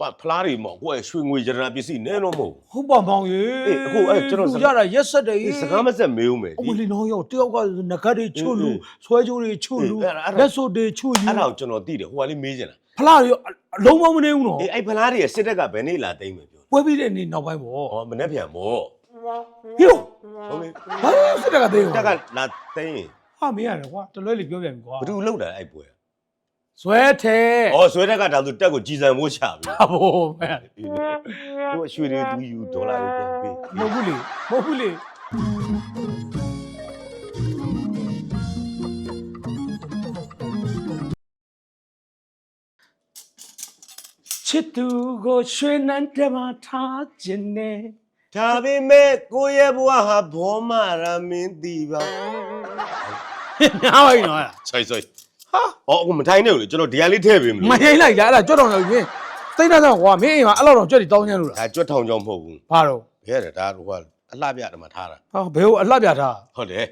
ပါဖလားတွေမော်ကိုယ်ရွှေငွေရတနာပစ္စည်းနဲတော့မဟုတ်ဟုတ်ပါမောင်ရေအေးအခုအဲ့ကျွန်တော်လူရတာရက်ဆက်တယ်အေးစကားမဆက်မေးဦးမယ်အဝလီနောရောက်တယောက်ကငကတ်တွေချွတ်လူအေးဆွဲကြိုးတွေချွတ်လူအေးအဲ့ဒါအဲ့ဒါ လက်စွပ်တွေချွတ်ယူအဲ့ဒါကိုကျွန်တော်သိတယ်ဟိုကလေးမေးချင်တာဖလားတွေအလုံးမမနေဘူးနော်အေးအဲ့ဖလားတွေရဲ့စစ်တပ်ကဘယ်နေ့လာသိမ်းမယ်ပြောပွဲပြီးတဲ့နေ့နောက်ပိုင်းပေါ့ဟောမနေ့ပြန်မောဟိုဟုတ်လေဘာလို့စစ်တက်ကသေးတရောက်ကလာသိမ်းရင်ဟာမင်းရတယ်ကွာတလွဲလေးပြောပြန်ပြီကွာဘယ်သူလောက်တာအဲ့ပွဲ ဇွဲထဲဩဆွဲတက်ကဒါဆိုတက်ကိုကြည်စံမိုးချပြီဟာဘိုးမဲအေးလေသူကရွှေတွေသူယူဒေါ်လာတွေပြန်ပေးမဟုတ်ဘူးလေမဟုတ်ဘူးလေချစ်သူကိုရွှေနန်းတက်မှာထားခြင်းနဲ့ဒါပေမဲ့ကိုယ့်ရဲ့ဘဝဟာဘောမရာမင်းတီပါညာပါရင်တော့အဲ့ဒါဆိုင်ဆိုင် ဟာအော်အခုမထိုင်နဲ့လို့ကျွန်တော်ဒီဟာလေးထည့်ပေးမမလို့ရိုင်းလိုက်ရအဲ့ဒါကြွတော့တော့မင်းသိတဲ့တော့ကွာမင်းအိမ်မှာအဲ့လောက်တော့ကြွက်တီတောင်းချမ်းလို့လားဒါကြွက်ထောင်ကြောင့်မဟုတ်ဘူးဘာတော့ဘယ်ရတာဟိုကအလှပြတယ်မှာထားတာဟာဘယ်ကိုအလှပြထားဟုတ်တယ်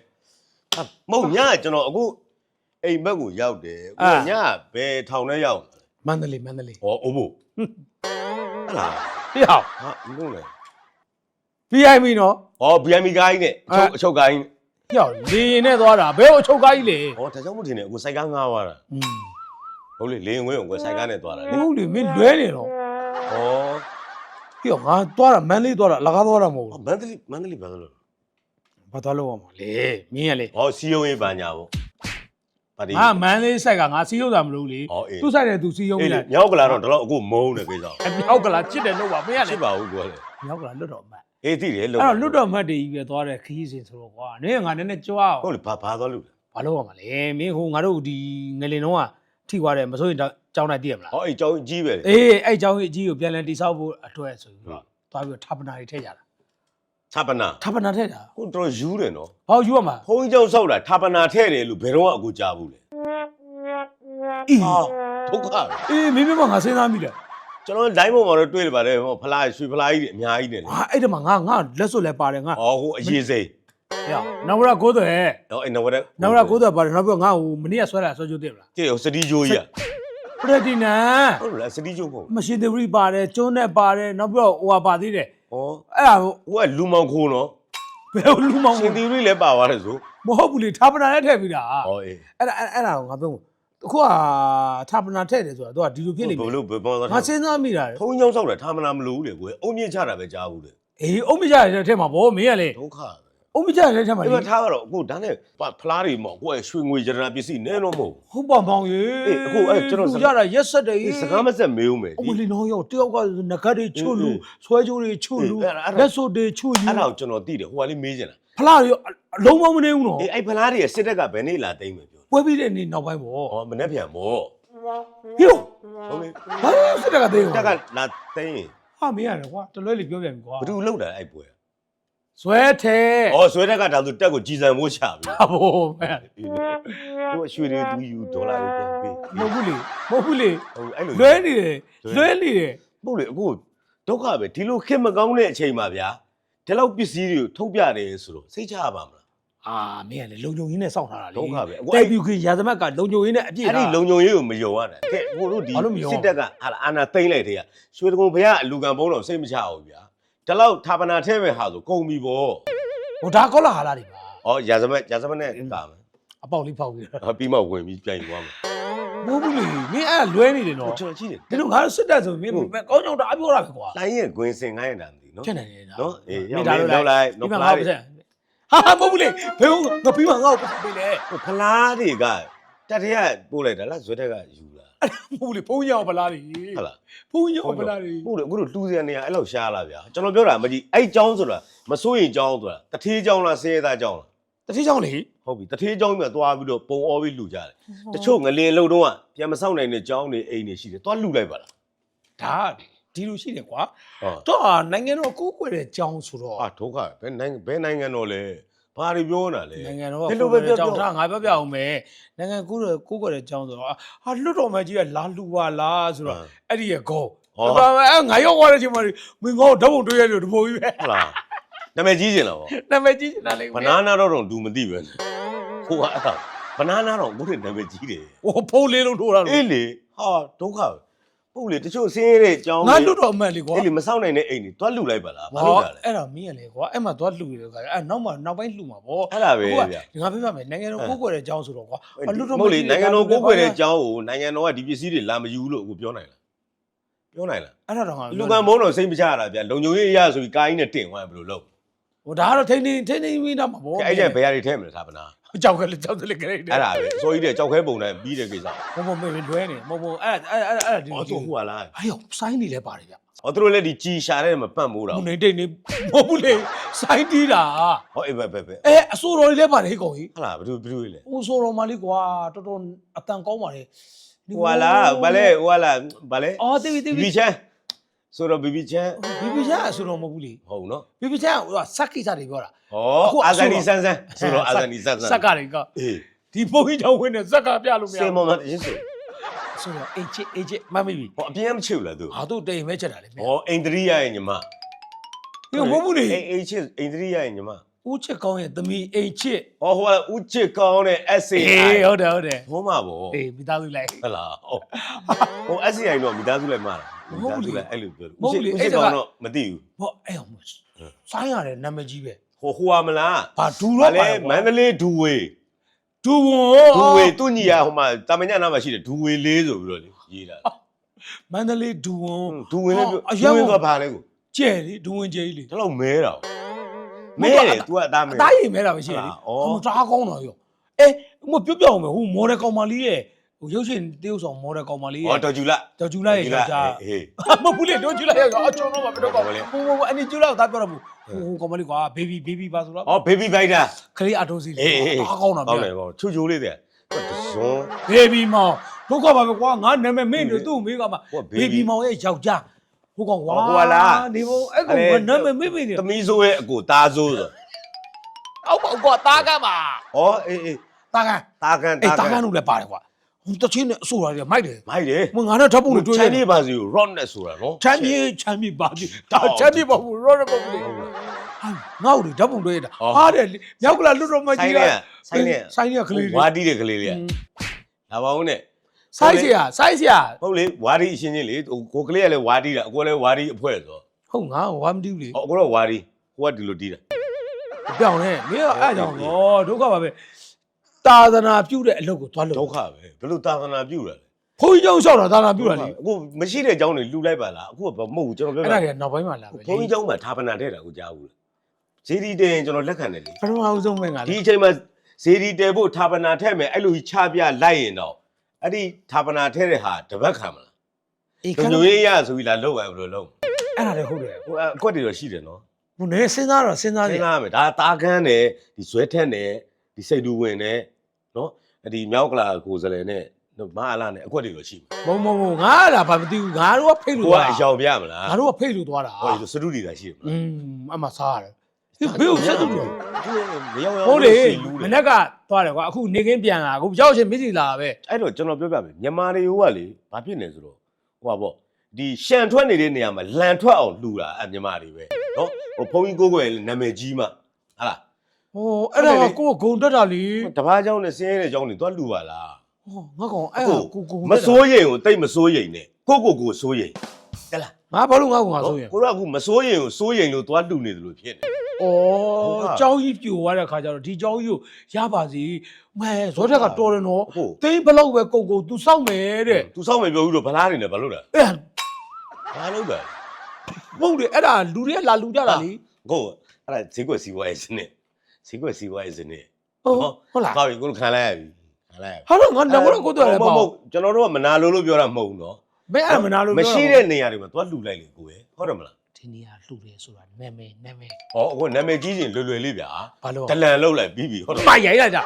ဟာမဟုတ်ညကကျွန်တော်အခုအိမ်ဘက်ကိုရောက်တယ်အာအခုညကဘယ်ထောင်ထဲရောက်လဲမန္တလေးမန္တလေးဟောအိုးဘို့ဟလာဟေ့ဟောဟာမလို့လေပြီးရိုင်းပြီနော်ဟော BMI ကိုင်းနဲ့အချုပ်အချုပ်ကိုင်း ဟေ့ဟောလေရင်နဲ့သွားတာဘယ်ကိုအချုပ်ကားကြီးလေဟောဒါကြောင့်မထင်နဲ့အခုစိုက်ကားငားသွားတာอืมဟုတ်လေလေရင်ဝဲကိုစိုက်ကားနဲ့သွားတာလေဟုတ်လေမင်းလွဲနေတော့ဟောဟေ့ဟောငါသွားတာမန္တလေးသွားတာအလကားသွားတာမဟုတ်ဟောဘူးမန္တလေးမန္တလေးဘာလို့လဲဘာသွားလို့ရမှာလေမင်းရလေဟောစီယုံရေးပညာပေါ့ပါတီ ငါမန္တလေးဆိုင်ကငါစီးရုံးတာမလို့လေဟောအေး သူ့ဆိုင်တဲ့သူစီးရုံးအေးနေလေလိုက်မြောက်ကလာတော့တော့အခုမုန်းတယ်ကိစ္စအမြောက်ကလာချစ်တယ်လို့ပါမင်းရလေဖြစ်ပါဘူးကွာလေမြောက်ကလာလွတ်တော်မှတ် အေးသိတယ်အဲ့လို့တော့လွတ်တော်မှတ်တွေကြီးပဲသွားတဲ့ခရီးစဉ်ဆိုတော့ကွာနင်းကငါနည်းနည်းကြွားအောင်ဟုတ်လေဘာဘာသွားလို့လဲဘာလို့ရမှာလဲမင်းဟိုငါတို့ဒီငလင်တော့ကထိသွားတယ်မစိုးရင်တော့ကြောင်းလိုက်တည်ရမလားဟောအေးကြောင်းကြီးပဲလေအေးအဲ့ကြောင်းကြီးအကြီးကိုပြန်လည်တိဆောက်ဖို့အတွက်ဆိုပြီးတော့သွားပြီးတော့ထာပနာတွေထည့်ကြတာဌာပနာထာပနာထည့်တာဟိုတော်ယူတယ်နော်ဘာလို့ယူရမှာဘုန်းကြီးကျောင်းဆောက်တာဌာပနာထဲ့တယ်လို့ဘယ်တော့မှအခုကြားဘူးလေအေးဟာဒုက္ခပဲအေးမင်းမမငါစဉ်းစားမိတယ် ကျွန်တော်လိုင်းပေါ်မှာတော့တွေ့လေပါတယ်ဟောဖလားရွှေဖလားကြီးတွေအများကြီးတယ်လေဟာအဲ့တမှာငါငါလက်စွပ်လဲပါတယ်ငါဟောဟိုအရေးစိမ့်ဟဲ့နဝရကိုသွဲတော့အဲ့နဝရက်နဝရကိုသွဲပါတယ်နောက်ပြီးတော့ငါ့ကိုမနေ့ကဆွဲတာဆွဲကြိုးတည်မလားကြည့်ဟိုစတီဂျိုးကြီးอ่ะပရတီနန်ဟုတ်လားစတီဂျိုးမဟုတ်မရှင်သေးဘူးပါတယ်ကျွန်းနဲ့ပါတယ်နောက်ပြီးတော့ဟိုဟာပါသေးတယ်ဟောအဲ့ဒါဟိုကလူမောင်ခိုးနော်ဘယ်လိုလူမောင်ရှင်သီရီလည်းပါသွားတယ်ဆိုမဟုတ်ဘူးလေထာပနာနဲ့ထည့်ပြီးတာဟောအေးအဲ့ဒါအဲ့ဒါကိုငါပြော အခုကထာပနာထည့်တယ်ဆိုတာသူကဒီလိုဖြစ်နေဘပြီယ်လိုဘယ်ပေါ်သွားငါစဉ်းစားမိတာဘုန်းကြီးကျောင်းဆောက်တာဌာပနာမလို့လေကိုယ်အုံမြင့်ချတာပဲကြားဘူးလေအေးအုံမကြရတဲ့ထဲမှာဗောမင်းကလေဒုက္ခပဲအုံမကြရတဲ့ထဲမှာဒီလေမှာထားကတော့အခုဒါနဲ့ဖလားတွေမော်ကိုယ်ရွှေငွေရတနာပစ္စည်းနဲတော့မဟုတ် ဟုတ်ပါမောင်ရေအေးအခုအဲ့ကျွန်တော် လူရတာရက်ဆက်တယ်ဒီစကားမဆက်မေးဦးမယ်အဒီ ဝလီနောရောက်တယောက်ကငကတ်တွေချွတ်လူအေးဆွဲကြိုးတွေချွတ်လူအေးအဲ့ဒါအဲ့ဒါ လက်စွပ်တွေချွတ်ယူအဲ့ဒါကိုကျွန်တော်သိတယ်ဟိုကလေးမေးချင်တာဖလားတွေအလုံးမမနေဘူးနော်အေးအဲ့ဖလားတွေရဲ့စစ်တပ်ကဘယ်နေ့လာသိမ်းမယ်ပြော ပွဲပြီးတဲ့နေ့နောက်ပိုင်းဗောဟောမနေ့ပြန်မောဟိုဟုတ်လေဘာလို့စစ်တက်ကသေးရောတက်ကလာသိမ်းရင်ဟာမင်းရတယ်ကွာတလွဲလေးပြောပြန်ပြီကွာဘယ်သူလောက်တာအဲ့ပွဲဇွဲထဲဩဆွဲတက်ကဒါဆိုတက်ကိုကြည်စံမိုးချပြီဟာဘိုးမဲအေးလေသူကရွှေတွေသူယူဒေါ်လာတွေပြန်ပေးမဟုတ်ဘူးလေမဟုတ်ဘူးလေဟုတ်အဲ့လိုလွဲနေတယ်လွဲနေတယ်ဟုတ်လေအခုဒုက္ခပဲဒီလိုခင်မကောင်းတဲ့အချိန်မှာဗျာဒီလောက်ပစ္စည်းတွေကိုထုတ်ပြတယ်ဆိုတော့စိတ်ချရပါမလား အာမင်းကလေလုံချုံရင်းနဲ့စောင့်ထားတာလေဒုက္ခပဲအခုတိုအဲ့က်ပြူခင်ရာသမက်ကလုံချုံရင်းနဲ့အပြည့်အဲ့ဒီထားလုံုံရေးကိုမယုံရတာကဲကိုတို့ဒီဘာလို့မယုံရစစ်တပ်ကဟာလာအာနာသိမ့်လိုက်တဲ့ကရွှေတကုံဘုရားအလူကံဘုံတော့စိတ်မချအောင်ဗျာဒီလောက်ဌာပနာထဲမဲ့ဟာဆိုကုန်ပြီဗောဟိုဒါကောလာဟာလာတွေပါဩရာဇမက်ရာဇမက်နဲ့ကာမယ်အပေါက်လေးဖောက်ပြီးတော့ဟာပြီးမှဝင်ပြီးပြန်ယူသွားမယ်မဟုတ်ဘူးလေမင်းအဲ့ဒါလွဲနေတယ်နော်ကျွန်တော်ကြည့်တယ်ဒီလိုငါတို့စစ်တပ်ဆိုမင်းဟုတ်ကောင်းကြောင်တအားပြောတာပဲကွာလိုင်းရဲ့ဂွင်စင်ခိုင်းရတာမသိနော်ဖြစ်နေတယ်ဒါနော်အေးမင်းဒါလို့ရောက်လိုက်ဒီမှာနော်ငါဖလားတွေပတ် ဟာဟာမဟုတ်ဘူးလေဘယ်ဟုတ်ငါပြီးမှငါ့ကိုပတ်ပေးလေ ဟိုဖလားတွေကတတရပို့လိုက်တာလားဇွဲတက်ကယူလာ မဟုတ်ဘူးလေဘုံရောင်ဗလားလေ ဟုတ်လား ဘုံရောင်ဗလားလေ ဟုတ်တယ်အခုတို့တူးစရနေရအဲ့လောက်ရှားလာဗျာကျွန်တော်ပြောတာမကြည့်အဲ့เจ้าဆိုတာမစိုးရင်เจ้าဆိုတာတထေးเจ้าလားဆဲသားเจ้าလား တတိချောင်းလေ ဟုတ်ပြီတထေးเจ้าမြတ်သွားပြီးတော့ပုံအောပြီးလှူကြတယ်တချို့ငလင်လုံတော့ပြန်မဆောက်နိုင်တဲ့เจ้าတွေအိမ်တွေရှိတယ်သွားလှူလိုက်ပါလား ဒါ ဒီလိုရှိတယ်ကွာဟုတ်တော့နိုင်ငံတော်ကိုးကွယ်တဲ့ကြောင်းဆိုတော့အာဒုက္ခဘယ်နိုင်ငံဘယ်နိုင်ငံတော်လဲဘာတွေပြောနေတာလဲနိုင်ငံတော်ကဒီလိုပဲပြောကြောပြောင်းထားငါပြောပြအောင်မယ်နိုင်ငံကိုးကွယ်ကိုးကွယ်တဲ့ကြောင်းဆိုတော့ဟာလွတ်တော်မကြီးကလာလူပါလားဆိုတော့အဲ့ဒီရဲ့ဂုံဟောဒါပေမဲ့အဲ့ငါရောက်သွားတဲ့အချိန်မှာမင်းငါ့ကိုဓာတ်ပုံတွေ့ရလို့တပုံကြီးပဲဟုတ်လားနာမည်ကြီးကျင်လားဗောနာမည်ကြီးနေတာလေဘနာနာတော့တော့လူမသိပဲဟိုကအဲ့ဒါဘနာနာတော့ဘုရင်နာမည်ကြီးတယ်ဟိုဖုံးလေးလုံးထိုးတာလို့အေးလေဟာဒုက္ခပဲ ဟုတ်လေတချို့ဆင်းရဲတဲ့အကြောင်းငါလွတ်တော်အမှန်လေကွာအဲ့လေမဆောက်နိုင်တဲ့အိမ်တွေသွားလှူလိုက်ပါလားဘာဟောလို့လဲလဲအဲ့ဒါမင်းရလေကွာအဲ့မှာသွားလှူရတဲ့ခါအဲ့နောက်မှနောက်ပိုင်းလှူမှာဗောအဲ့ဒါပဲအခုကဗျာငါပြပြမယ်နိုင်ငံတော်ကိုကိုွယ်တဲ့အကြောင်းဆိုတော့ကွာအလွတ်တော်မဟုတ်လေနိုင်ငံတော်ကိုယ်ွယ်တဲ့အကြောင်းကိုနိုင်ငံတော်ကဒီပစ္စည်းတွေလာမယူလို့အခုပြောနိုင်လားပြောနိုင်လားအဲ့ဒါတော့ငါလူကမုန်းတော့စိတ်မချရတာဗျာလုံခြုံရေးအရဆိုပြီးကားကြီးနဲ့တင်သွားရင်ဘယ်လိုလုပ်ဟိုဒါကတော့ထိန်းထိန်းထိန်းထိန်းပြီးတော့မှာဗောအဲ့ကျဘယ်ရတွေထဲမလဲသာပနာ ကြောက်ကလေးကြောက်ကလေးကလေးအဲ့ဒါပဲအစိုးရတဲ့ကြောက်ခဲပုံနဲ့ပြီးတဲ့ကိစ္စဘုံဘုံမေလွဲနေမဟုတ်ဘူးအဲ့အဲ့အဲ့အဲ့ဒီဟောသူဟိုလားအဲ့ရောစိုင်းနေလဲပါတယ်ဗျဟောသူတို့လည်းဒီကြီးရှာတဲ့မှာပန့်မိုးတာဟိုနေတိတ်နေမဟုတ်ဘူးလေစိုင်းတီးတာဟောအေးပဲပဲပဲအဲအစိုးရလေးလဲပါတယ်ကောင်ကြီးဟလာဘယ်သူဘယ်သူလဲဟိုဆိုတော်မလေးကွာတော်တော်အတန်ကောင်းပါလေဟိုလားဗာလဲဟိုလားဗာလဲအော်တိတိဘီတိဘီချန် ဆိုတော့ဘီဘီချန်ဘီဘီချာအစိုးတော်မဟုတ်ဘူးလေဟုတ်နော်ဘီဘီချာဟိုစက်ကိစ္စတွေပြောတာဟောအာဇာနီဆန်းဆန်းဆိုတော့အာဇာနီဆန်းဆန်းစက်ကတွေကအေးဒီဘုန်းကြီးတော်ဝင်နေစက်ကပြလို့မရစေဘူးမောင်မတင်းဆိုဆိုတော့အေချစ်အေချစ်မမီပြီဟောအပြင်းမချစ်ဘူးလားသူဟာတို့တိမ်မဲချက်တာလေဟောအိန္ဒြိယရဲ့ညီမဒီမဟုတ်ဘူးလေအိမ်အိမ်ချစ်အိန္ဒြိယရဲ့ညီမဦးချစ်ကောင်းရဲ့သမီးအိမ်ချစ်ဟောဟိုကဦးချစ်ကောင်းတဲ့ SAI အေးဟုတ်တယ်ဟုတ်တယ်ဟောမှာဗောအေးမိသားစုလိုက်ဟုတ်လားဟောဟို SAI တော့မိသားစုလိုက်မှာလား မိသားစုလိုက်အဲ့လိုပြောမဟုတ်ဘူးလေဦးအဲ့ချစ်ဒါကကောင်းတော့မသိဘူးဟောအဲ့အောင်ဆိုင်းရတယ်နာမည်ကြီးပဲဟိုဟိုဟာမလားဘာဒူဘာတော့ပါလဲလဲမန္တလေးဒူဝေဒူဝန်ဒူဝေသူညီရဟိုမှာတာမညနာမှာရှိတယ်ဒူဝေလေးဆိုပြီးတော့လေရေးတာမန္တလေးဒူဝန်ဒူဝေလေးအဒူရက်ဝေကိုကဘာလဲကိုကျဲလေဒူဝန်ကျဲကြီးလေဒါတော့မဲတာမဲတယ် तू ကအသားမဲအသားရင်မဲတာပဲရှိတယ်လေဟုတ်လားဩဟိုတအားကောင်းတော့ရောအေးမပြောပြအောင်မယ်ဟိုမော်ဒယ်ကောင်မလေးရဲ့ ဟိုရုပ်ရှင်တရုပ်ဆောင်မော်ဒယ်ကောင်မလေးဟောရဲ့တော်ကျူလာတော်ကျူလာရဲ့ယောက်ျားဟေးမဟုတ်ဘူးလေတော်ကျူလာရဲ့ယောက်ျားအချုံတော့မပြောတော့ဟုတ်ပါလေဟိုဟိုအနေကျူလာကိုသားပြောတော့ဘူးဟိုဟိုကောင်မလေးကွာဘေဘီဘေဘီပါဆိုတော့ဟောဘေဘီဘိုက်တာခလေးအတိုးစီလေအေးအေးအားကောင်းတာကောင်းဗျတယ်ကောင်းချူချူလေးတဲ့တဇွန်ဘေဘီမောင်ဒုက္ခပါပဲကွာငါနာမည်မင်းတို့သူ့မိကမှဟိုကဘေဘီမောင်ရဲ့ယောက်ျားဟိုကောင်ဝါဟိုကလားနေဘုံအဲ့ကောင်ကနာမည်မင်းမင်းနေသမီးဆိုးရဲ့အကိုသားဆိုးဆိုအောက်ပါကွာတားကပါဟောအေးအေးတားကတာကန်အေးတာတားကကန်လို့လည်းပါတယ်ကွာဟို တချင်းနဲ့အဆိုးရတယ်မိုက်တယ်မိုက်တယ်မငါနဲ့ဓာတ်ပုံတွေတွေ့ချရန်တယ်ဒီပါစီကို rock နဲ့ဆိုတာနော် ချမ်းမြေချမ်းမြေပါပြီဒါချမ်းမြေပါဘူးရောရပါဘူးလေဟာငါ့ကိုဓာတ်ပုံတွေ့ရတာဟာတယ်မြောက်ကလာလွတ်တော့မဆိုကြီးင်းတာနဲ့ဆိုင်းနဲ့ဆိုင်ရကလေးတွေဝါတီးတဲ့ကလေးလေးကလာပါဦးနဲ့ဆိုင်စရာဆိုင်စရာဟုတ်လေဝါဒီအရှင်းချင်းလေဟိုကိုကလေးကလည်းဝါဒီတာအကိုလည်းဝါဒီအဖွဲဆိုဟုတ်ငါဝမ်းမတူးလေဟောအကိုတော့ဝါဒီဟိုကဒီလိုတီးတာပြောင်းနေမင်းကအဲ့ကြောင့်တော့ဒုက္ခပါပဲ တာသနာပြုတ်တဲ့အလုပ်ကိုသွားလုပ်ဒုက္ခပဲဘယ်လိုသာသနာပြုတာလဲဘုန်းကြီးကျောင်းလျှောက်တာသာသနာပြုတ်တာလေအခုမရှိတဲ့အကြောင်းတွေလှူလိုက်ပါလားအခုကမဟုတ်ဘူးကျွန်တော်ပြောအဲ့တာဒါတွေနောက်ပိုင်းမှလာပဲဘုန်းကြီးကျောင်းမှာဌာပနာတဲ့တာကိုကြားဘူးလားဇေဒီတဲရင်ကျွန်တော်လက်ခံတယ်လေပထမအဆုံးပဲငါဒီလေအချိန်မှာဇေဒီတဲဖို့ဌာပနာထည့်မယ်အဲ့လိုကြီးချပြလိုက်ရင်တော့အဲ့ဒီဌာပနာထည့်တဲ့ဟာတပတ်ခံမလားအေးခလူဏညိုရေးရဆိုပြီးလာလောက်ရဘယ်လိုလုပ်အဲ့ဒါလည်းဟုတ်တယ်ဟိုအကွက်တွေတော့ရှိတယ်နော် ဘုနေစဉ်းစားတော့စဉ်းစားစဉ်းကြစားရမယ်ဒါတာကန်းတယ်ဒီဇွဲထက်တယ်ဒီစိတ်တူဝင်တယ်နော် ဒီမြောက်ကလာကိုယ်စလဲနဲ့မအားလာနဲ့အကွက်တွေတော့ရှိမယ်ဘုံဘုံဘုံငါအဲ့ဒါဘာမသိဘူးငါတို့ကဖိတ်လို့ကိုသွားကအယောင်ပြမလားငါတို့ကဖိတ်လို့သွားတာဟောဒီစတူဒီတာရှိတယ်မอืလားมအမစားရတယ်ဒီဘေးကိုဆက်သူလို့မရောက်ရောက်ဟုတ်လေလူမလေနေ့ကသွားတယ်ကွာအခုနေကင်းပြန်လာအခုရောက်ရှင်မစ္စည်းလာပဲအဲ့တော့ကျွန်တော်ပြောပြမယ်မြန်မာတွေဟိုကလေဘာဖြစ်နေဆိုတော့ဟိုပါပေါ့ဒီရှန်ထွက်နေတဲ့နေရာမှာလန်ထွက်အောင်လှူတာအမြန်မာတွေပဲနော်ဟိုဘုန်းကြီးကိုကိုယ်ရဲ့နာမည်ကြီးမှဟာလား ဟိုအဲ့ဒါကကိုယ်ကဂုံတက်တာလေ တပားเจ้าနဲ့ဆင်းရဲတဲ့เจ้าတွေသွားလှူပါလား ဟောငါကောင်အဲ့ဒါကိုကို မစိုးရိမ်ကိုတိတ်မစိုးရိမ်နဲ့ကိုကိုကိုစိုးရိမ်ဟဲ့လား ငါဘာလို့ငါကောင်ငါဆိုရင် ကိုတော့အခုမစိုးရိမ်ကိုစိုးရိမ်လို့သွားလှူနေတယ်လို့ဖြစ်နေ ဩကြောင်းကြီးပြိုသွားတဲ့ခါကျတော့ဒီကြောင်းကြီးကိုရပါစီမဲဇောတက်ကတော်တယ်နော် ဟုတ် သိန်းဘလောက်ပဲကုန်ကုန် तू စောက်မယ်တဲ့ သူစောင့်မယ်ပြောပြီးတော့ဗလားနေတယ်ဘာလို့လဲ အဲ့ ဘာလို့လဲ မဟုတ်လေအဲ့ဒါလူတွေကလာလူကြတာလေ ကိုအဲ့ဒါဈေးကွက်စီးပွားရေးစနစ် ဈေးကွက်စီးပွားရေးစနစ်ဟုတ်ဟုတ်လားဟောပြီကိုခံလိုက်ရပြီခံလိုက်ရပြီဟာတော့ငါလည်းကိုတော့လည်းပေါ့ဟုတ်ကျွန်တော်တို့ကမနာလို့လို့ပြောတာမဟုတ်ဘူးနော်မင်းအဲ့မနာလို့မရှိတဲ့နေရာတွေမှာသွားလှူလိုက်လေကိုယ်ဟုတ်တယ်မလားဒီနေရာလှူတယ်ဆိုတာနာမည်နာမည်ဟောအခုနာမည်ကြီးရင်လွယ်လွယ်လေးဗျာဘာလို့ဒလန်လောက်လိုက်ပြီးပြီဟုတ်တယ်မရိုက်လိုက်တာ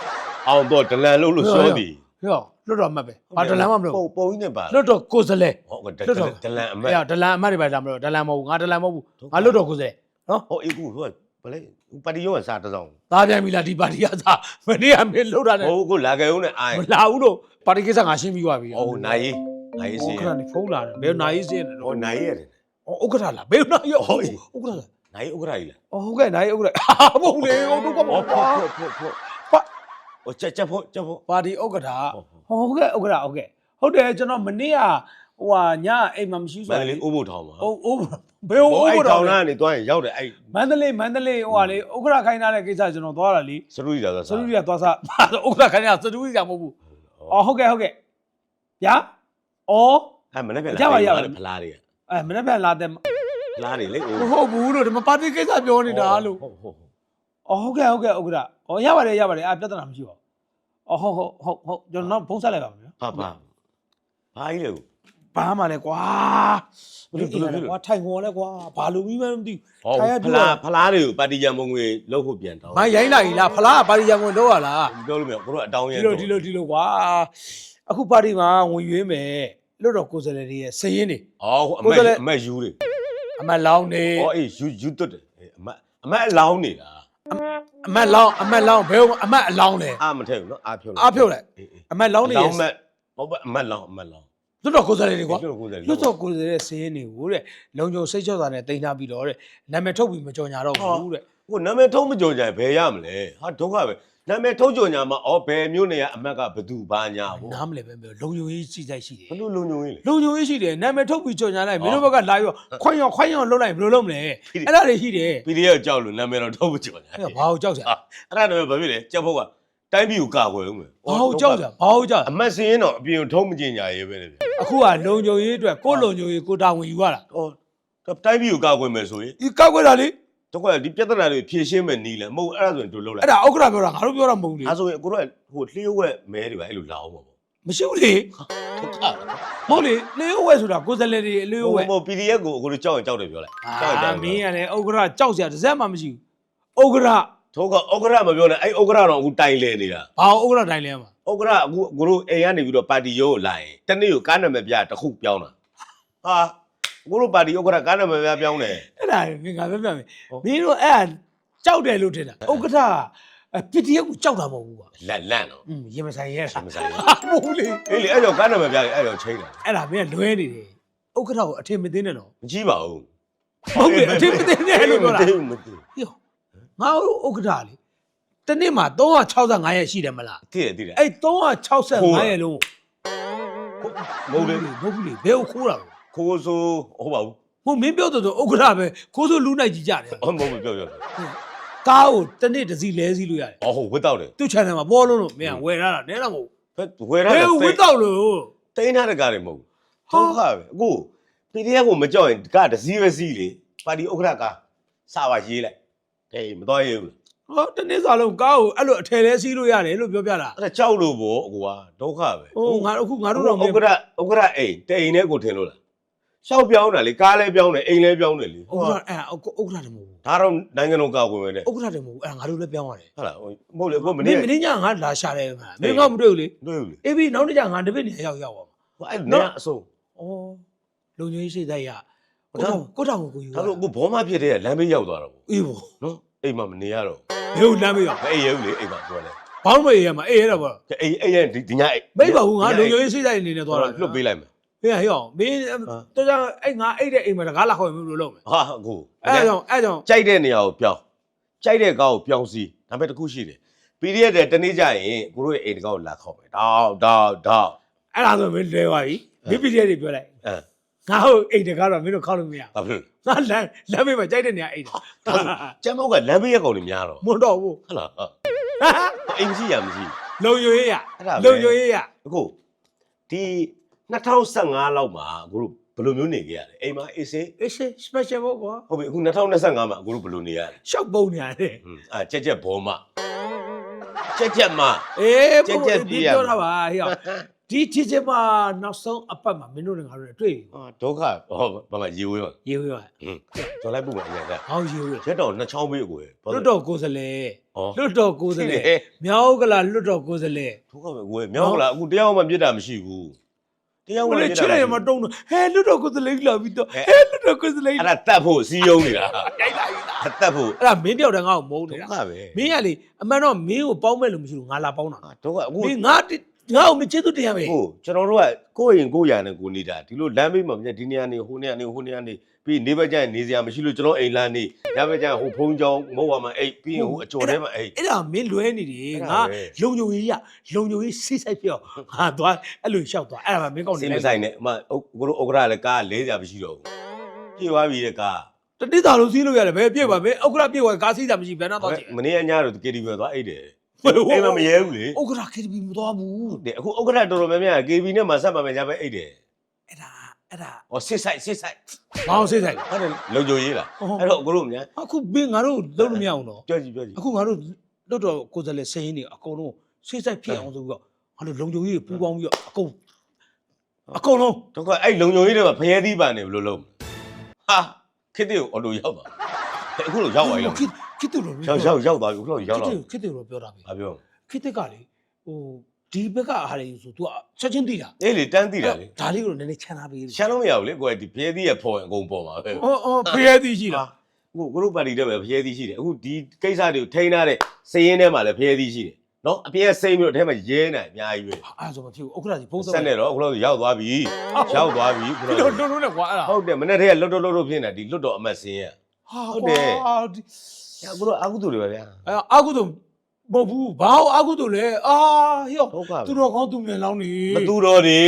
အောင်တော့ဒလန်လောက်လို့ပြောသည်ဟေ့လွတ်တော်မှတ်ပဲဘာဒလန်မှမလို့ပုံပုံကြီးနဲ့ပါလွတ်တော်ကိုစလဲဟောကဒလွတ်တော်ဒလန်အမတ်အဲ့ဒလန်အမတ်တွေပါလာမလို့ဒလန်မဟုတ်ဘူးငါဒလန်မဟုတ်ဘူးငါလွတ်တော်ကိုစလဲနော်ဟောအေးကူဟိုကဘ လဲပါတီရောကစားတစောင်းသားပြန်ပြီလားဒီပါတီကစားမနေ့ကမင်းလွတ်တာနဲ့ဟိုကိုလာကြုံနဲ့အိုင်မလာဘူးလို့ပါတီကိစ္စငါရှင်းပြီးသွားပြီဟောနိုင်နိုင်ဟိုစီခဏနေဖုန်းလာတယ်ဘယ်နိုင်စင်းလဲဟောနိုင်ရတယ်ဩဥက္ကဋ္ဌလားဘယ်နိုင်ရောဟုတ်ဥပြီက္ကဋ္ဌလားနိုင်ဥက္ကရာကြီးလားဩဟုတ်ကဲ့နိုင်ဥက္ကဋ္ဌမဟုတ်လေဟိုတို့ကမဟောပါဖို့ဖို့ဖို့ပါဟောချက်ချက်ဖို့ချက်ဖို့ပါတီဥက္ကဋ္ဌဟုတ်ဟုတ်ဟုတ်ကဲ့ဥက္ကဋ္ဌဟုတ်ကဲ့ဟုတ်တယ်ကျွန်တော်မနေ့က ဟိုဟာညအိမ်မှာမရှိမဆိုန္တလေးအိုးဖို့ထောင်းပါအိုးအိုးဘယ်ဟိုအိုးအဲ့ဘုထောတော်င်းလဲလာနေသွားရင်ရောက်တယ်အဲ့မန္တလေးမန္တလေးဟိုဟာလေဥက္ခရာခိုင်းထားတဲ့ကိစ္စကျွန်တော်သွားတာလေစရူရီတာစဆိုတူဒီကသွားစားဥက္ခရာခိုင်းတာစတူဒီကမဟုတ်ဘူးအော်ဟုတ်ကဲ့ဟုတ်ကဲ့ဗျာအော် အဲ့မနေ့ကကြပါရပါ ဖလားတွေအဲမနေ့ပြန်လာတဲ့ဖလားတွေလေမဟုတ်ဘူးလို့ဒီမှာပါတီကိစ္စပြောနေတာလို့ဟုတ်ဟုတ်ဟုတ်အော်ဟုတ်ကဲ့ဟုတ်ကဲ့ဥက္ခရာအော်ရပါတယ်ရပါတယ်အာပြဿနာမရှိပါဘူးအော်ဟုတ်ဟုတ်ဟုတ်ဟုတ်ကျွန်တော်ဖုန်းဆက်လိုက်ပါမယ်ဟာပါဘာကြီးလဲကို ဘာမှလဲကွာဘယ်လိုဘယ်လိုဘယ်လိုကွာထိုင်ခေါ်လဲကွာဘာလို့ပြီးမှမသိဟောထိုင်ရဖပြောလားဖလားတွေကိုပါတီကြံမုံငွေလောက်ဖို့ပြန်တောင်းမရိုင်းလိုက်လားဖလားပါတီရံဝင်တော့ရလားပြောလို့မရဘူးတို့အတောင်းရဒီလိုဒီလိုဒီလိုကွာအခုပါတီမှာဝင်ရွေးမယ်လွတ်တော်ကိုယ်စားလှယ်တွေရဲ့စည်ရင်းတွေ အော်အမကိုယ်စားလှယ်က်အမက်ယူတွေအမတ်လောင်းနေအော်အေးယူယူတွတ်တယ်အမက်အမက်အလောင်းနေတာအမတ်လောင်းအမတ်လောင်းဘယ်အမတ်အလောင်းလဲအာမထည့်ဘူးနော်အာဖြုတ်လိုက်အားဖြုတ်လိုက်အေးအေးအမတ်လောင်းနေလောရဲ့င်းမက်ဟုတ်ပါအမက်လောင်းအမက်လောင်း လွတ်တော်ကိုယ်စားလှယ်တွေကွာလွတ်ကိုယ်စားလှယ်လွတ်တော်ကိုယ်စားလှယ်ရဲ့စည်ရင်းတွေကိုတဲ့လုံခြုံစိတ်ချတာနဲ့တင်ထားပြီးတော့တဲ့နာမည်ထုတ်ပြီးမကြော်ညာတော့ဘူးတဲ့ဟိုနာမည်ထုံးမကြုံကြရင်ဘယ်ရမလဲဟာဒုက္ခပဲနာမည်ထုံးကြုံညာမှာအော်ဘယ်မျိုးနေရအမက်ကဘသူဘာညာဟိုနားမလဲပဲပြောလုံခြုံရေးစီဆိုင်ရှိတယ်ဘလို့လုံညုံကြီးလေလုံခြုံရေးရှိတယ်နာမည်ထုတ်ပြီးကြော်ညာလိုက်မဟောင်းတို့ဘက်ကလာပြီးတော့ခွန့်ရောခွန့်ရောလှုပ်လိုက်ဘယ်လိုလုပ်မလဲဖိတယ်အဲ့ဒါတွေရှိတယ် PDF ကြောက်လို့နာမည်တော့ထုံးမကြုံညာအဲ့ဒါဘာကိုကြောက်ကြအဲ့ဒါတော့ဘာဖြစ်လဲကြောက်ဖို့က တိုင်းပြည်ကိုကာကွယ်ဦးမယ်ဘာကိုကြောက်ကြဘာကိုကြောက်အမတ်စင်းရင်တော့အပြင်ကိုထုံးမကြင်ညာရေးပဲလေအခုကလုံခြုံရေးအတွက်ကိုယ်လုံခြုံရေးကိုတာဝန်ယူရတာဟောတိုင်းပြည်ကိုကာကွယ်မယ်ဆိုရင်ဒီကောက်ွက်တာလေတော့ကဒီပြဿနာတွေဖြေရှင်းမယ်နီးလဲမဟုတ်အဲ့ဒါဆိုရင်တို့လုံးလိုက်အဲ့ဒါဥက္ကရာပြောတာငါတို့ပြောတာမဟုတ်ဘူးလေအဲဆိုရင်ကိုတို့ကဟိုလျှို့ဝက်မဲတွေပါအဲ့လိုလာအောင်ပါပေါ့မရှိဘူးလေဒုက္ခမဟုတ်လေလေဝဲဆိုတာကိုယ်စားလှယ်တွေလေဝဲဟို PDF ကိုကိုတို့ကြောက်ရင်ကြောက်တယ်ပြောလိုက်ကြောက်ရင်ကြောအာက်မတယ်င်းကလည်းဥက္ကရာကြောက်စရာတစ်စက်မှမရှိဘူးဥက္ကရာ ထိုးကဥက္ကရမပြောနဲ့အဲ့ဥက္ကရတော့အခုတိုင်လဲနေတာဘာဥက္ကရာတိုင်းလဲမှာဥက္ကရအခုကိုတို့အိမ်ကနေပြီးတော့ပါတီရုံးကိုလာရင်တနေ့ကိုကားနာမည်ပြတစ်ခုပြောင်းတာဟာကိုတို့ပါတီဥက္ကရကားနာမည်ပြပြောင်းတယ်အဲ့ဒါငငါပြောပြမယ်ဟုတ်မင်းတို့အဲ့ဒါကြောက်တယ်လို့ထင်တာဥက္ကရာပီတီအက်ကိုကြောက်တာမဟုတ်ဘူးကွာလက်လန့်တော့อืมရင်မဆိုင်ရဲဆတာင်မဆိုင်ဘူးမဟုတ်လေအေးလေအဲ့ကြောင့်ကားနာမည်ပြတယ်အဲ့ကြောင့်ချိန်တယ်အဲ့ဒါမင်းကလွဲနေတယ်ဥက္ကရာကိုအထင်မသိနဲ့တော့မကြည့်ပါဘူးဟုတ်ပြီအထင်မသိနဲ့လို့ပြောတာမသိဘူးမသိဘူးဟေ့ ငါတို့ဥက္ကရာလေတနေ့မှာ365ရက်ရှိတယ်မလားသိတယ်သိတယ်အဲ့365ရက်လုံးမဟုတ်လေမဟုတ်ဘူးလေဘယ်ကိုခိုးတာလဲခိုးဆိုဟုတ်ပါဘူးဟိုမင်းပြောတော့ဥက္ကရာပဲခိုးဆိုလူနိုင်ကြီးကြတယ်ဟုတ်မဟုတ်ပြောပြောကားကိုတနေ့တစ်စီးလဲစီးလို့ရတယ်အော်ဟုတ်ဝတ်တော့တယ်သူ့ channel မှာပေါ်လို့လို့မင်းကဝယ်ရတာနဲတော့မဟုတ်ဝယ်ရဘတယ်ယ်ဝတ်တော့လို့တိန်းထားတဲ့ကားတွေမဟုတ်ဘူးဒုက္ခပဲအခု PDF ကိုမကြောက်ရင်ကားတစ်စီးပဲစီးလေပါတီဥက္ကရကားစပါရေးလိုက် အေးမတော်ရဘူးဟောတနေ့စာလုံးကားကိုအဲ့လိုအထယ်လဲစီးလို့ရတယ်လို့ပြောပြတာအဲ့ဒါကြောက်လို့ပေါ့အကူကဒုက္ခပဲဟိုငါအခုငါတို့ဥတော့က္ကရဥက္ကရအိမ်တိန်နဲ့ကိုထင်လို့လားရှောက်ပြောင်းတာလေကားလဲပြောင်းတယ်အိမ်လဲပြောင်းတယ်လေဥက္ကရာအဲ့ဥက္ကရာတည်းမဟုတ်ဘူးဒါတော့နိုင်ငံတော်ကာကွယ်မယ်တဲ့ဥက္ကရာတည်းမဟုတ်ဘူးအဲ့ငါတို့လည်းပြောင်းရတယ်ဟုတ်လားမဟုတ်လေအခုမမနေ့င်းမင်းညငါလာရှာတယ်မှာမင်းကမတွေ့ဘူးလေတွေ့ဘူးလေအေးပြီးနောက်တစ်ကြငါတပည့်နေရောက်ရောက်ပါမှာအဲ့နေအဆုံးဩလုံကြီးရှိတဲ့ရ ကိုတောင်ကိုတောင်ကိုယူဒါတော့အခုဘောမဖြစ်တဲ့လမ်းဘေးရောက်သွားတော့အေးဘောနော်အိမ်မှာမနေရတော့ဘယ်ကိုလမ်းမရောက်မအိမ်ရဘူးလေအိမ်မှာပြောလဲဘောင်းမရမှာအေးရတော့ဗောအိမ်အိမ်ရဲ့ဒီညအိမ်မိတ်ပါဘူးငါလုံကြီးရှိတဲ့အနေနဲ့သွားတာလွတ်ပေးလိုက်မယ်ဟေးဟေးအောင်မင်းတော်ကြအဲ့ငါအဲ့တဲ့အိမ်မှာတကားလာခေါ်ရင်ဘယ်လိုလုပ်မလဲဟာအခုအဲ့ကြောင့်အဲ့ကြောင့်ကြိုက်တဲ့နေရာကိုပြောင်းကြိုက်တဲ့ကားကိုပြောင်းစီဒါပေမဲ့တစ်ခုရှိတယ် PDF တဲ့တနေ့ကျရင်ကိုတို့ရဲ့အိမ်တကောက်ကိုလာခေါ်မယ်တောက်တောက်တောက်အဲ့ဒါဆိုမင်းလွဲသွားပြီမိပီတဲ့တွေပြောလိုက်အဲငါ ဟုတ်အိမ်တကားတော့မင်းတို့ခောက်လို့မရဘာဖြစ်ငါလမ်းလမ်းမေးမှာကြိုက်တဲ့နေရာအိမ်လို့ကျမ်းမောက်ကလမ်းဘေးရက်ကောင်တွေများတော့မွတ်တော့ဘူးဟုတ်လားဟုတ်အိမ်မရှိရမရှိလုံယိုရေးရအဲ့ဒါပဲလုံယိုရေးရအခုဒီ2015လောက်မှာကိုတို့ဘယ်လိုမျိုးနေကြရလဲအိမ်မှာအေးစေးအေးရှေ special ဘောကွာဟုတ်ပြီအခု2025မှာကိုတို့ဘယ်လိုနေရလဲရှောက်ပုံနေရတယ်ဟွန်းအာကြက်ကြက်ဘောမကြက်ကြက်မအေးကြက်ကြက်ပြဒီရပြောတာပါဟေ့အောင် ဒီချစ်ချင်မှာနောက်ဆုံးအပတ်မှာမင်းတို့နဲ့ငါတို့နဲ့တွေ့ပြီအာဒုက္ခဟောဘာမှရေဝဲပါရေးဝေးပါဟွန်းကျွန်တော်လိုက်ပို့မှာအရင်ကဟောင်းရေးဝေးရက်တော်နှစ်ချောင်းပေးကိုယ်လွတ်တော်ကိုယ်စလဲဟောလွတ်တော်ကိုယ်စလဲမြောက်ကလာလွတ်တော်ကိုယ်စလဲဒုက္ခပဲကိုယ်မြောက်လားအခုတရားမှပြစ်တာမရှိဘူးတရားဟိုမှလေပြစ်ချစ်တာလိုက်ရမရှိမှာဘူးတုံးတော့ဟဲလွတ်တော်ကိုယ်စလဲလာပြီးတော့ဟဲ့ဟဲလွတ်တော်ကိုယ်စလဲအဲ့ဒါတတ်ဖို့စီယုံနေတာရိုက်လာပြီလားအတတ်ဖို့အဲ့ဒါမင်းတယောက်တည်းငါ့ကိုမုန်းဒုနေတာက္ခပဲမင်းကလေအမှန်တော့မင်းကိုပေါင်းမဲ့လို့မရှိဘူးငါလာပေါင်းတာ အာဒုက္ခအခုမင်းငါတိ ငါ့ကိုမချစ်သူတရားပဲဟုတ်ကျွန်တော်တို့ကကိုယ့်ရင်ကိုယ့်ရာနဲ့ကိုယ်နေတာဒီလိုလမ်းဘေးမှာမြတ်ဒီနေရာနေဟိုနေရာနေဟိုနေရာနေပြီးနေဘက်ကျရင်နေစရာမရှိလို့ကျွန်တော်အိမ်လမ်းနေညဘက်ကျရင်ဟိုဖုံးကြောင်းမဟုတ်ပါမှာအိတ်ပြီးရင်ဟိုအကျော်ထဲမှာအိတ်အဲ့ဒါမင်းလွဲနေတယ်အဲ့ဒါငါပဲလုံုံကြီးရလုံုံကြီးစိတ်ဆိုင်ပြောငါသွားအဲ့လိုရှောက်သွားအဲ့ဒါမှမင်းကောင်းစနေင်မလိုက်ဆိုင်နဲ့အမကိုတို့ဥက္ကရာလည်းကား၄စရာမရှိတော့ဘူးပြေးသွားပြီတဲ့ကားတတိတာလို့စီးလို့ရတယ်ဘယ်ပြည့်ပါမင်းဥက္ကရာပြည့်သွားကားစီးတာမရှိဘယ်နာတော့ကြည့်မနေ့ကညတော့ KTV ပဲသွားအိတ်တယ်ဟိုဟို အိမ်မှာမရဲဘူးလေဥက္ကရာ KTV မသွားဘူးတဲ့အခုဥက္ကရာတော်တော်များများ KTV နဲ့မှဆက်ပါမယ်ညပဲအိတ်တယ်အဲ့ဒါအဲ့ဒါဟောစစ်ဆိုင်စစ်ဆိုင်ငါ့ကိုစိတ်ဆိုင်ဟုတ်တယ်လုံကြိုရေးလားအဲ့တော့ကိုတို့မြန်အခုဘင်းငါတို့လုံးလို့မရအောင်တော့ပြောကြည့်ပြောကြည့်အခုငါတို့လွတ်တော်ကိုယ်စားလှယ်စရင်နေအကုန်လုံးစိတ်ဆိုင်ဖြစ်အောင်ဆိုပြီးတော့ငါတို့လုံုံကြီးပူပေါင်းပြီးတော့အကုန်အကုန်လုံးတော့ကအဲ့လုံကြိုရေးတွေမှာဖျဲသီးပါနေဘယ်လိုလုပ်ဟာခစ်တဲ့ကိုအော်တိုရောက်သွားအခုလို့ရောက်သွားပြီလား ခစ်ခစ်တူလို့ရောက်ရောက်ရောက်သွားပြီအခုလို့ရောက်တော့ခစ်တူလို့ပြောတာပဲဘာပြောခစ်တက်ကလေဟိုဒီဘက်ကအားရဆို तू ချက်ချင်းသိတာအေးလေတန်းသိတာလေဒါလေးကိုနည်းနည်းချမ်းသာပေးရှမ်းလို့မရဘူးလေကိုယ်ကဒီဖျဲသီးရဲ့ဖော်ရင်အကုန်ပေါ်မှာပဲအော်အော်ဖေးရသည်ရှိလားအခုကိုတို့ပါတီတဲ့ပဲဖျဲသီးရှိတယ်အခုဒီကိစ္စတွေကိုထိန်းထားတဲ့စည်ရင်းထဲမှာလည်းဖျဲသီးရှိတယ်နော်အပြည့်စိမ့်ပြီးတော့အထဲမှာရဲနေအများကြီးပဲအဲ့ဆိုမဖြစ်ဘူးဥက္ကရာကြီးဘုံဆက်နေတော့အခုလို့ရောက်သွားပြီရောက်သွားပြီခုဒီတော့လိုလုံးလုံးနဲ့ကွာအဲ့ဒါဟုတ်တယ်မနေ့တည်းကလွတ်တော့လွတ်တော့ဖြစ်နေတာဒီလွတ်တော့အမတ်စင်းရဟာဟုတ်တယ် ကွာ။အခုတော့အာကုသူတွေပဲဗျာ အဲ့အာကုတုမဟုတ်ဘူးဘာလို့အာကုတုလဲအာဟေ့။ဟုတ်ကဲ့ သူတော်ကောင်းသူမြင်လောင်းနေမတူတော့တွေ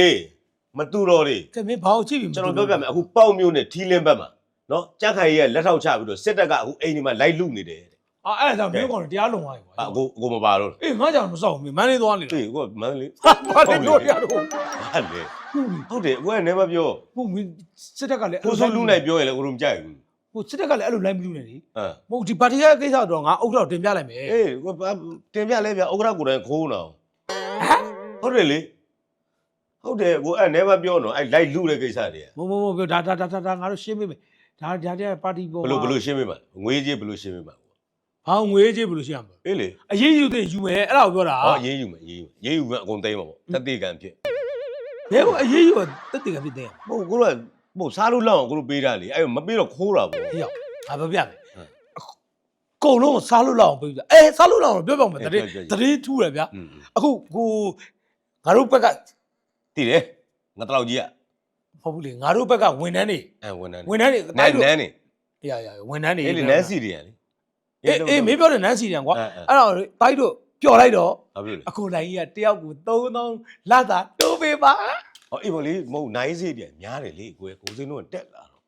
မတူတော့တွေကဲမင်းဘာလို့ကြည့်ပြီးကျွန်တော်ပြောပြမယ်အခုပေါက်မျိုးနဲ့ထီးလင်းဘက်မှာနော်ကြက်ခိုင်ရဲ့လက်ထောက်ချပြီးတော့စစ်တပ်ကအခုအိမ်ဒီမှာလိုက်လူနေတယ်တဲ့အာအဲ့ဒါကြောင့်မင်းကောင်တရားလုံသွားပြီကွာ။အခုအခုမပါတော့အေးငါကြောင့်မစောက်ဘူးမန်းလေးသွားနေ။လားဒီအခုမန္တလေးဘာလဲလို့ရတော့ဟာလေဟုတ်တယ်အခုကနေမပြောဟုတ်မင်းစစ်တပ်ကလည်း ကိုစိုးလူနိုင်ပြောရင်လည်းအခုတော့မကြိုက်ဘူး ဟိုစစ်တပ်ကလည်းအဲ့လိုလိုက်မလို့နေလေ။ဟမ်မဟုတ်ဒီပါတီရဲ့ကိစ္စတော့ငါအုတ်တော့တင်ပြလိုက်မယ်အေးကိုတင်ပြလဲဗျာဥက္ကရာကိုယ်တိုင်ခိုးနေအောင်ဟုတ်တယ်လေဟုတ်တယ်ကိုအဲ့နေမပြောတော့အဲ့လိုက်လူတဲ့ကိစ္စတွေကမဟုတ်မဟုတ်ဒါဒါဒါဒါငါတို့ရှင်းပေးမယ်ဒါဒါတဲ့ပါတီပေါ်ဘလို့ဘလို့ရှင်းပေးမှာငွေကြီးဘလို့ရှင်းပေးမှာဘာငွေကြေးဘယ်လိုရှင်းရမလဲအေးလေအရေးယူတဲ့ယူမယ်အဲ့ဒါကိုပြောတာဟောရေးယူမယ်ရေးယူရေးယူမယ်အကုန်သိမ်းမှာပေါ့တက်သေးကံဖြစ်ဘယ်ကိုအရေးယူတက်တည်ကဖြစ်တဲ့ဟုတ်ကိုတို့ မဟုတ်စားလို့လောက်အောင်ကိုတို့ပေးတာလေအဲ့မပေးတော့ခိုးတာပေါ့ဟေ့ရောက်ငါပြောပြမယ်အကုန်လုံးကိုစားလို့လောက်အောင်ပြောပြအဲစားလို့လောက်အောင်ပြောပြမယ်တရေတရေထူးရဗျာအခုကိုငါတို့ဘက်ကတည်တယ်ငါတလောက်ကြီးอ่ะမဟုတ်ဘူးလေငါတို့ဘက်ကဝန်ထမ်းတွေအဲဝန်ထမ်းတွေဝန်ထမ်းတွေတိုင်းလိုနန်းနေရရဝန်ထမ်းတွေအဲ့လေနန်းစီတွေရလေအေးအေးမင်းပြောတဲ့နန်းစီတယ်ကွာအဲ့တော့တိုက်တို့ပျော်လိုက်တော့အခုလိုင်းကြီးကတယောက်ကို3000လာတာတိုးပေးပါ ဟောအေးပေါ့လေမဟုတ်နိုင်စေးပြန်များတယ်လေကိုယ်ကိုစင်းတို့တက်လာတော့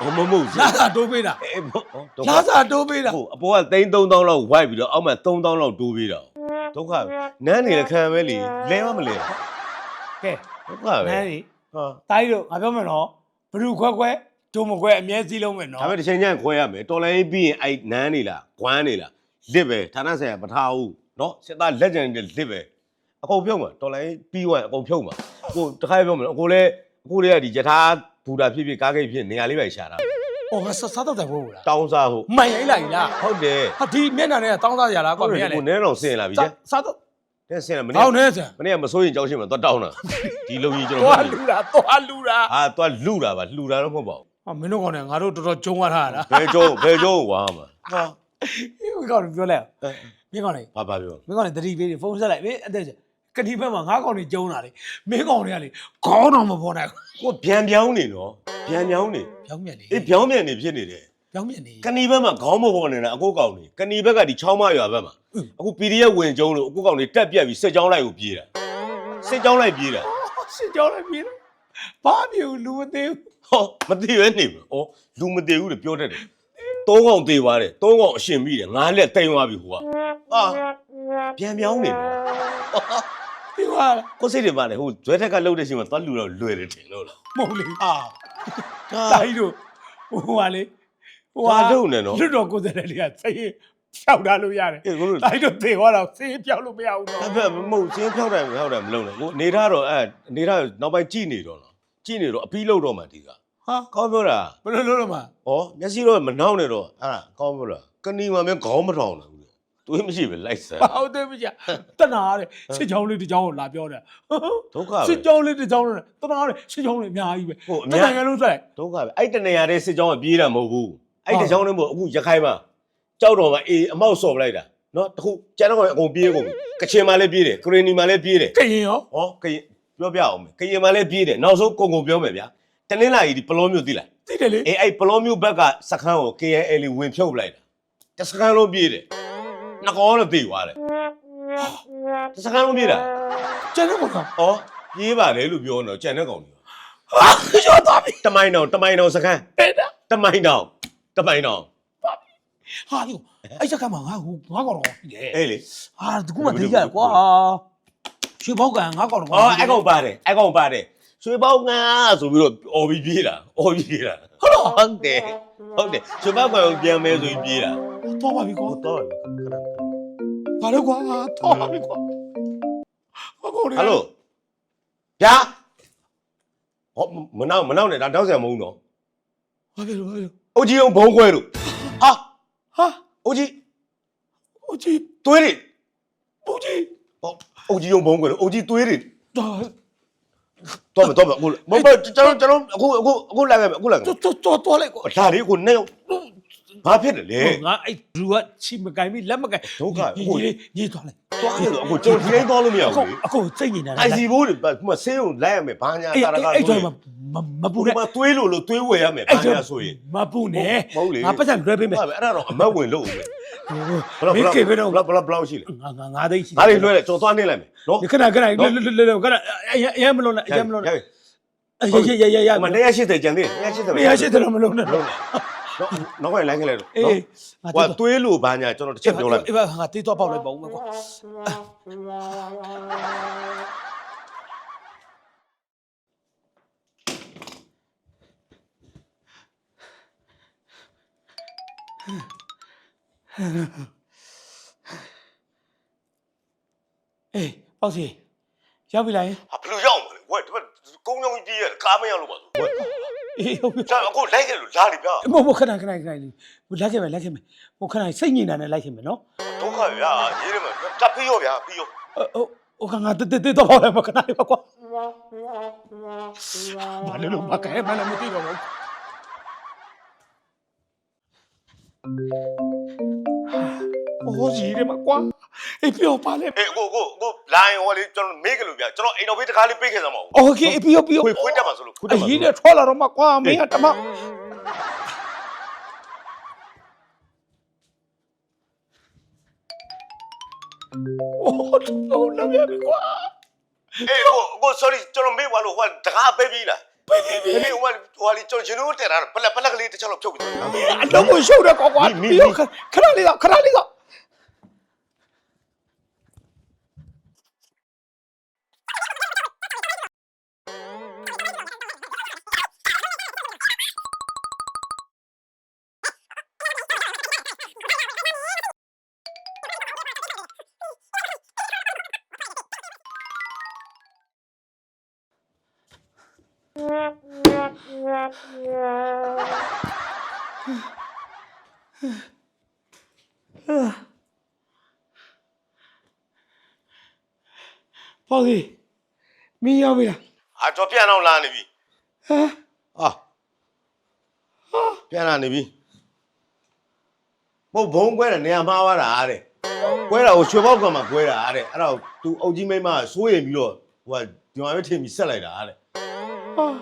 ဟောမဟုတ်ဘူးလာစာတိုးပေးတာအေးမဟုတ်တော့လာစာတိုးပေးတာဟိုအပေါ်က3000တောင်းလောက်ဝိုက်ပြီးတော့အောက်မှာ3000လောက်တိုးပေးတာဒုက္ခနန်းနေလည်းခံပဲလေလဲမမလဲကဲဒုက္ခပဲနန်းနေဟာတိုင်းတို့ငါပြောမယ်နော်ဘလူခွက်ခွက်ဒုံမခွက်အမြဲစည်းလုံးမယ်နော်ဒါပေမဲ့တစ်ချိန်ကျရင်ခွဲရမယ်တော်လိုင်းပြီးရင်အဲ့နန်းနေလားဂွမ်းနေလားလစ်ပဲဌာနဆိုင်ရာမထားဘူးနော်စစ်သားလက်ကျန်နေလစ်ပဲ အကုန်ဖြုတ်မှာတော်လိုင်းပြီးသွားရင်အကုန်ဖြုတ်မှာကိုတခါပြောမယ်အကိုလည်းအကိုလည်းကဒီယထာဘူတာဖြစ်ဖြစ်ကားကိတ်ဖြစ်နေရာလေးပဲရှာတာ။အော်ငါစားစားတော့တယ်ဘို့လားတောင်းစားဟုတ်။မှန်ရိုင်းလိုက်လားဟုတ်တယ်။ဟာဒီမျက်နှာနဲ့တောင်းစားရလားကွာဟုတ်မတင်းယ်ကလေကိုနည်းတော့ဆင်လာပြီ။ကျစားတော့တဲ့ဆင်လာမနေ့ဟောင်းနေစံမနေ့ကမစိုးရင်ကြောက်ရှိမှာသွားတောင်းတာဒီလုံကြီးကျွန်။တော်သွားလူတာသွားလူတာအာသွားလူတာပါလူတာတော့မဟုတ်ပါဘူး။ဟာမင်းတို့ကောင်နဲ့ငါတို့တော်တော်ဂျုံရထားတာဘယ်ကျုံဘယ်ကျုံဝါမှာဟာ။ဒီကောင်ပြောလိုက်။မင်းကောင်လေဘာဘာပြောမင်းကောင်လေတတိပေးဖုန်းဆက်လိုက်မင်းအဲ့တဲ့ ကတိဘက်မှာငါးကောင်နေဂျုံတာလေ။မင်းကောင်တွေကလေခေါင်းတော့မပေါ်နိုင်ကိုဗျံပြောင်းနေနော်ဗျံပြောင်းနေဘူး။ပြောင်းမြက်နေအေးပြောင်းမြန်နေဖြစ်နေတယ်။ပြောင်းမြက်နေ ကဏီဘက်မှာခေါင်းမပေါ်နေတာအကုတ်ကောင်နေကဏီဘက်ကဒီချောင်းမရွာဘက်မှာอืมအခု PDF ဝင်ကျုံလို့အကုတ်ကောင်နေတက်ပြက်ပြီးစစ်ကြောင်းလိုက်ကိုပြေးတာစစ်ကြောင်းလိုက်ပြေးတာ။စစ်ကြောင်းလိုက်ပြီ။ဘာပြေလူမသိဘူးဟောမသိရဲနေဘူးဩလူမသိဘူးလို့ပြောတတ်တယ်သုံးကောင်သေးသွားတယ်သုံးကောင်အရှင်ပြီးတယ်ငါးလက်တိမ်သွားပြီဟိုကအာပြန်ပြောင်းနေနော်။ ဒီကွာကိုစိတ်တွေပါလေဟိုဇွဲထက်ကလှုပ်တဲ့ချိန်မှာသွားလူတော့လွယ်တယ်ထင်လို့လားမဟုတ်လေအာ။တိုက်တို့ဟိုဟာလေဟိုဟာဟာလုံးနေနော်လွတ်တော်ကိုယ်စားလှယ်လေးကစိတ်ဖြောက်ထားလို့ရတယ်အေးကိုလို့။တိုက်တို့သေသွားတော့စိတ်ဖြောက်လို့မရဘူးတော့အဖေမဟုတ်စင်းဖြောက်တယ်ဖြောက်တယ်မလုံးနဲ့ကိုနေထားတော့အဲနေထားနောက်ပိုင်းကြည်နေတော့နော်ကြည်နေတော့အပီးလောက်တော့မှဒီက။ဟာကောင်းပြောတာဘယ်လိုလုပ်လို့မဩမျက်စိတော့မနှောင်းနေတော့အဲ့ဒါကောင်းပြောတာကဏီမှာမင်းခေါင်းမထောင်ဘူး လေတွေးမရှိပဲလိုက်စမ်း။ဟုတ်တယ်မကြ။တနာတဲ့စစ်ကြောင်းလေးတစ်ကြောင်းကိုလာပြောတယ်ဒုက္ခ။စစ်ပဲကြောင်းလေးတစ်ကြောင်းနဲ့တနာတဲ့စစ်ကြောင်းလေးအများကြီးပဲဟုတ်အ။များတနိုင်ငံလုံးဆိုလိုက်ဒုက္ခပဲအဲ့တနေရာတဲ့စစ်ကြောင်းကပြေးတာမဟုတ်ဘူးအဲ့တကြောင်းနဲ့မဟုတ်အခုရခိုင်မှာကြောက်တော်မှာအေးအမောက်စော်ပလိုက်တာနော်တခုကျန်တော့အကုန်ပြေးကုန်ပြီကချင်မှာလည်းပြေးတယ်ကရင်နီမှာလည်းပြေးတယ်ကရင်ရောဟောကရင်ပြောပြအောင်မယ်ကရင်မှာလည်းပြေးတယ်နောက်ဆုံးကုန်ကုန်ပြောမယ်ဗျာတနင်္လာရီဒီပလောမျိုးသိလားသိတယ်လေအေးအဲ့ပလောမျိုးဘက်ကစခန်းကို KNL ဝင်ဖြုတ်ပလိုက်တာတစခန်းလုံးပြေးတယ် နှကောတော့ပြေးသွားတယ်တစခန်းလုံးပြေးတာကျန်တဲ့ဘောကဩပြေးပါလေလို့ပြောတော့ကြံတဲ့ကောင်ကြီးဟာကျော်သွားပြီတမိုင်းတောင်တမိုင်းတောင်စခန်းတဲ့တာတမိုင်းတောင်တမိုင်းတောင်ဟာဒီအဲ့ချက်ကမှငါဟိုငါကောင်တော့ပြီလေအေးလေဟာဒီကူမသေးကြကွာရွှေဘောက်ကငါကောင်တော့အော်အဲ့ကောင်ပါတယ်အဲ့ကောင်ပါတယ်ရွှေပေါင်းငါဆိုပြီးတော့អော်ပြီးပြေးတာអော်ပြီးပြေးတာဟုတ်လားဟုတ်တယ်ဟုတ်တယ်ရွှေပေါင်းကောင်ပြန်မဲဆိုပြီးပြေးတာ တော့ပါပြီကွာဟုတ်တော့ဘာလို့ကွာတော့ပါပြီကွာဘာကောဟယ်လိုဗျာဟောမနောက်မနောက်နဲ့ဒါတောက်ဆရာမဟုတ်တော့ဘာဖြစ်လို့ဘာဖြစ်လို့အုတ်ကြီးအောင်ဘုံခွဲလို့ဟာဟာအုတ်ကြီးဟိုကြီးသွေးတွေဟိုကြီးဟောအုတ်ကြီးအောင်ဘုံခွဲလို့အုတ်ကြီးသွေးတွေတော့တော့မတော့မအခုမမကျွန်တော်ကျွန်တော်အခုအခုအခုလာခဲ့မယ်အခုလာခဲ့မယ်တော့တော့တော့လိုက်ကွာဒါလေးကိုနဲ့ ဘာဖြစ်တယ်လဲငါအဲ့လူကချီမကင်ပြီလက်မကင်ဒုက္ခညီဟိုညီညီသွားလိုက်သွားတယ်အခုကျွန်တော်ဒီတိုင်းသွားလို့မရအခုဘူးလေအခုစိတ်နေတာအိုင်စီဘိုးတွေခုမှဆေးုံလိုက်ရမယ်ဘာညာအဲ့တာရကအဲ့အဲ့တော့မမပူဘူးနဲ့မသွေးလို့လို့သွေးဝယ်ရမယ်ဘာညာဆိုရင်မပူနဲ့မဟုတ်လေငါပတ်စံလွှဲပေးမယ်ဟုတ်ပြီအဲ့ဒါတော့အမတ်ဝင်လို့ဦးမယ်မင်းကေပဲတော့ဘလောက်ဘလောက်ဘလောက်ရှိလဲငါငါငါသိရှိငါလေးလွှဲတယ်ကျွန်တော်သွားနေလိုက်မယ်နော်ခဏခဏလွတ်လွတ်လွတ်ခဏအရင်အရင်မလုံးနဲ့အရင်မလုံးနဲ့ရပြီအေးရရရရအမ180ကျန်သေးတယ်180မရရှိတယ်မလုံးနဲ့လုံး နော်နောက်ကလိုက်ခဲ့လိုက်တော့အေးဟိုသွေးလို့ဘာညာကျွန်တော်တစ်ချက်ပြောလိုက်အေးပါငါတေးတော့ပေါက်လိုက်ပါဦးမကွာအေးပေါ့စီရောက်ပြီလားဟာဘယ်လိုရောက်မလဲဝက်ဒီဘက် ကုန်းကြောင်းကြီးရဲ့ကားမရလို့ပါဆိုအေးဟုတ်ပြီဒါအခုလိုက်ခဲ့လို့လာလိဗျာမဟုတ်ဘူးခဏခဏခဏလေးဟိုလိုက်ခဲ့မယ်လိုက်ခဲ့မယ်ဟိုခဏစိတ်ညစ်နေတာနဲ့လိုက်ခဲ့မယ်နော်ဒုက္ခဗျာရေးရမယ်တက်ပြီးရောဗျာပြီးရောဟုတ်ဟိုကငါတက်တက်တော့ပါမခဏလေးပါကွာဘာလဲလို့မကဲမလည်းမသိတော့ဘူးဟိုကြီးရမကွာ အေးပြောပါလေ အေးကိုကိုကိုလိုင်းဟောလေကျွန်တော်မေးကြလို့ဗျာကျွန်တော်အိမ်တော်ဘေးတကားလေးပိတ်ခဲ့စမ်းမအောင် โอเคပြောပြော ခွေခွေးတက်ပါဆိုလို့ခွေးတက် အ ပါ ရင်နဲ့ထွက်လာတော့မှကွာမင်းကတမโอ้တော့လာပြီကွာ အေးကိုကို sorry ကျွန်တော်မေးသွားလို့ဟိုတကားပိတ်ပြီလား ပြေးပြေးပြေး အေးဟိုဟိုလေကျွန်တော်ရှင်တို့တက်တာပလက်ပလက်ကလေးတစ်ချက်လောက်ဖြုတ်ပြီးတော့ အလုံးကိုရှုပ်ရကွာကွာပြောခဏလေးတော့ခဏလေးတော့ ပေါ့စီမင်းရောက်ပြီလားအာကျွန်တော်ပြန်အောင်လာနေပြီဟမ်အာပြန်လာနေပြီဘုံဘုံကွဲတယ်နေရာမှားသွားတာတဲ့ကွဲတာကိုရွှေပေါက်ကမှကွဲတာတဲ့အဲ့ဒါကိုသူအုတ်ကြီးမိမစိုးရင်ပြီးတော့ဟိုကဒီမှာပဲထင်ပြီးဆက်လိုက်တာတဲ့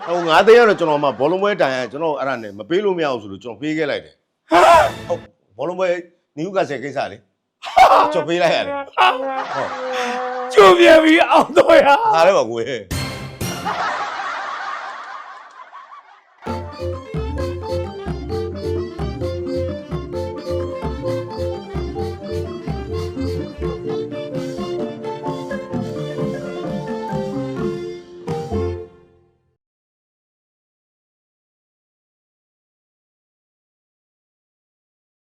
ဟိုငါးသိန်းကတော့ကျွန်တော်မှဘောလုံးပွဲတိုင်ရကျွန်တော်အဲ့ဒါနဲ့မပေးလို့မရအောင်ဆိုလို့ကျွန်တော်ပေးခဲ့လိုက်တယ်ဟာဟုတ်ဘောလုံးပွဲနယူကာဆယ်ကိစ္စလေကျွန်တော်ပေးလိုက်ရတယ်ဟုတ် ကျိုးပြန်ပြီအောင်တော့ရအားလည်းပါကွယ်